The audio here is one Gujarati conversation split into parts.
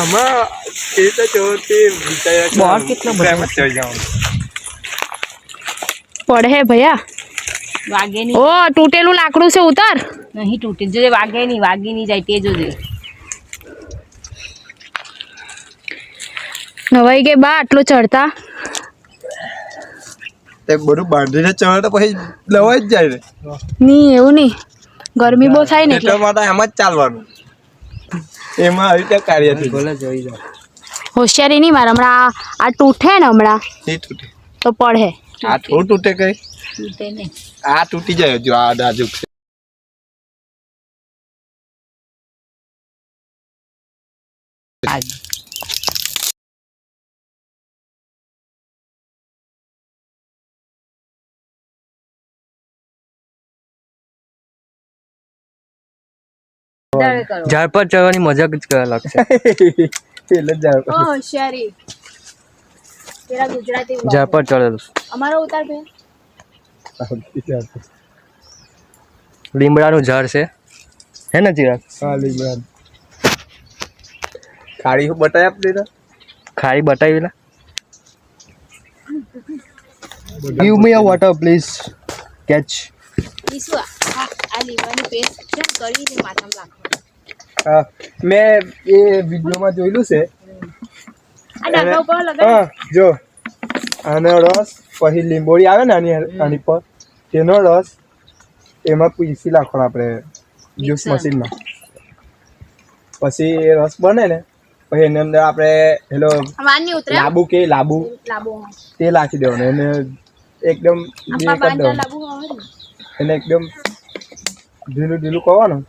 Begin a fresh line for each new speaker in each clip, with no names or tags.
આમાં એ તો ચોરથી વિચાર્યા
બોર કેટલો બધો
થઈ
પડે હે ભૈયા.
વાગે નહીં.
ઓ તૂટેલું લાકડું છે ઉતાર.
નહીં તૂટે. જોજે વાગે નહીં વાગી નહીં જાય તે જોજે.
નવાઈ કે બા આટલું ચડતા?
તે બધું બાંધીને ચડે તો પછી લવાઈ જ જાય ને.
નહીં એવું નહીં. ગરમી બહુ થાય ને
એટલે. માટે એમ જ ચાલવાનું. એમાં આવી રીતે કાર્ય થઈ બોલે જોઈ જાવ
હોશિયારી નહીં મારે હમણાં આ- આ તૂટે ને હમણાં.
નહીં તૂટે.
તો પડે.
આ થોડું તૂટે કઈ?
તૂટે નહીં.
આ તૂટી જાય જો આ નાજુક છે
આજ
ઝાડ પર ચડવાની મજા જ કરવા લાગશે
એટલે ઝાડ
ઓ હોશિયારી. તેરા ગુજરાતી
ઝાડ પર ચડેલું
અમારો ઉતાર બે
લીમડાનું ઝાડ છે. હે ને ચિરાગ?
હા લીમડા. ખાડી હું બતાવી આપ દીધા?
ખારી બતાવેલા give me a water please catch
ઈસુ આ લીમડાની પેસ્ટ છે. માથામાં
મેં એ વિડીયોમાં જોયેલું છે. હા જો. આનો રસ પછી લીંબોળી આવે ને આની આની પર તેનો રસ એમાં પીસી નાખવાનો આપણે જ્યુસ મશીનમાં પછી એ રસ બને ને પછી એની અંદર આપણે
હેલો
લાબુ કે લાબુ? તે નાખી દેવાનું. એને એકદમ એને એકદમ ઢીલું ઢીલું કરવાનું.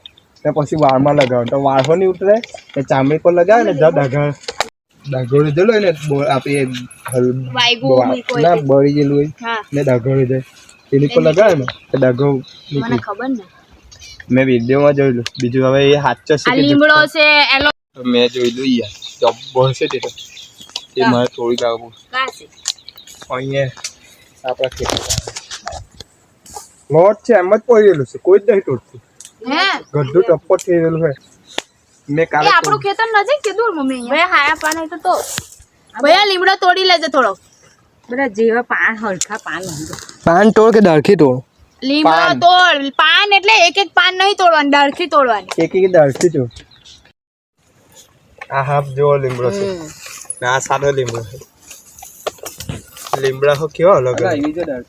ને પછી વાળમાં લગાવવાનું. તો વાળો નહીં ઉતરે ને ચામડી પર લગાવે ને જ્યાં ડાઘા ડાઘોડી જેલું હોય ને આપણે ના બળી ગયેલું હોય ને ડાઘોડી જાય એની પર લગાવે ને તો ડાઘો
મને ખબર ને.
મેં વિડીયોમાં જોયેલું. બીજું હવે એ સાચો છે
લીમડો છે એલો
મેં જોયેલું યાર. જબ્બર છે તે તો. એ મારે થોડીક આવું.
કા છે?
અહીંયા આપણા ખેતર લોટ છે એમ જ પડેલું છે કોઈ જ નહીં તોડતું
હે?
ગઢું ટપ્પર થઈ ગયેલું હોય મેં કાલે
આપણું ખેતર નજીક કીધું મમ્મી ભાઈ હાયા પાન હોય તો તો. ભૈયા લીમડો તોડી લેજે થોડો.
બધા જેવા પાન હરખા પાન
પાન તોડ કે ડરખી તોડ?
લીમડો તોડ. પાન એટલે એક એક પાન નહીં તોડવાની ડરખી તોડવાની.
એક એક ડરખી જો આ હાફ જેવો લીમડો છે. ને આ સાદો લીમડો છે. લીમડા હો કેવો અલગ અલગ.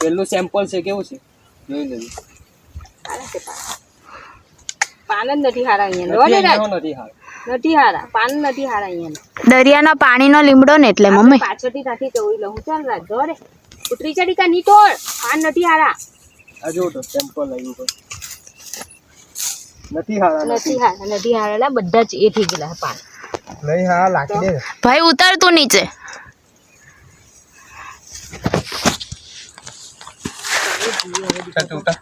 પેલું સેમ્પલ છે કેવું છે? જોઈ લેજો
પાન જ નથી હારા અહીંયા લો ને રાજ?
નથી હાલ
નથી હારા. પાન નથી હારા અહીંયા
દરિયાના પાણીનો લીમડો ને એટલે મમ્મી.
પાછળથી નથી લઉં ચાલ રાજ જો રે. ઉતરી ચડી કા ની તોડ પાન નથી હારા.
આ જો તો નથી હાલ
નથી. હારા નથી હારા. બધા જ એ થઈ ગયેલા પાન.
નહીં હા લાખી દે.
ભાઈ ઉતાર તું નીચે.
તું ઉતાર.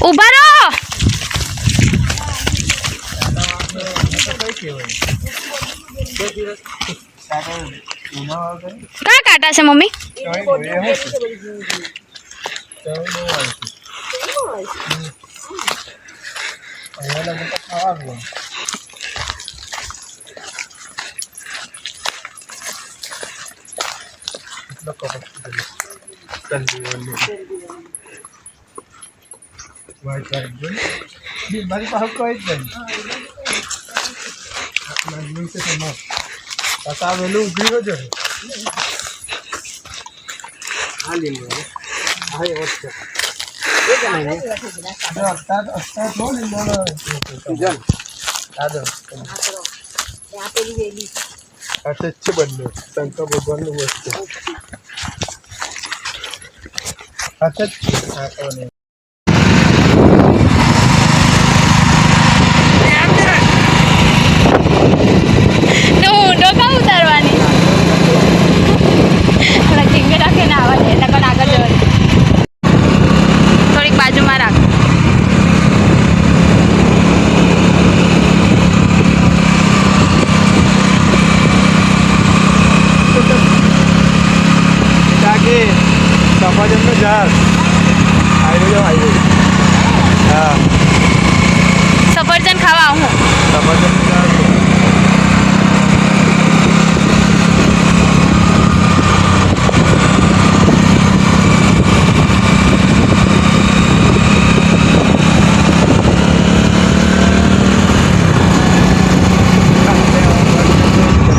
ઊભા રહો કા કાટા છે મમ્મી
મારી પાસે કોઈ જ નહીં નાનું છે તેમાં. પાછા આ વહેલું ઊભી રહેજો ને. આ લીમડો હે. આ એવો જ છે. જો અત્યાર- અત્યાર જો લીમડોનો season. આ જો. છે બંને શંકર ભગવાનનું વસ્તુ આ તો છે. આ તો નહીં.
ને ઊંડો કા ઉતારવાની થોડા ઢીંગે રાખે ને આવા દે એટલે કોણ આગળ જવાની થોડીક બાજુમાં રાખ તો તો
સફરજનનું ઝાડ આવી રહ્યો આવી રહ્યો હા
સફરજન ખાવા આવું
સફરજનનું ઝાડ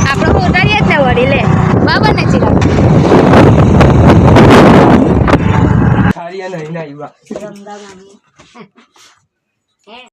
આપણે ઉતારીએ જ ને વળી લે બાબા ને ચીરા
ખારી નહીં ના આવ્યા
રમદા મામી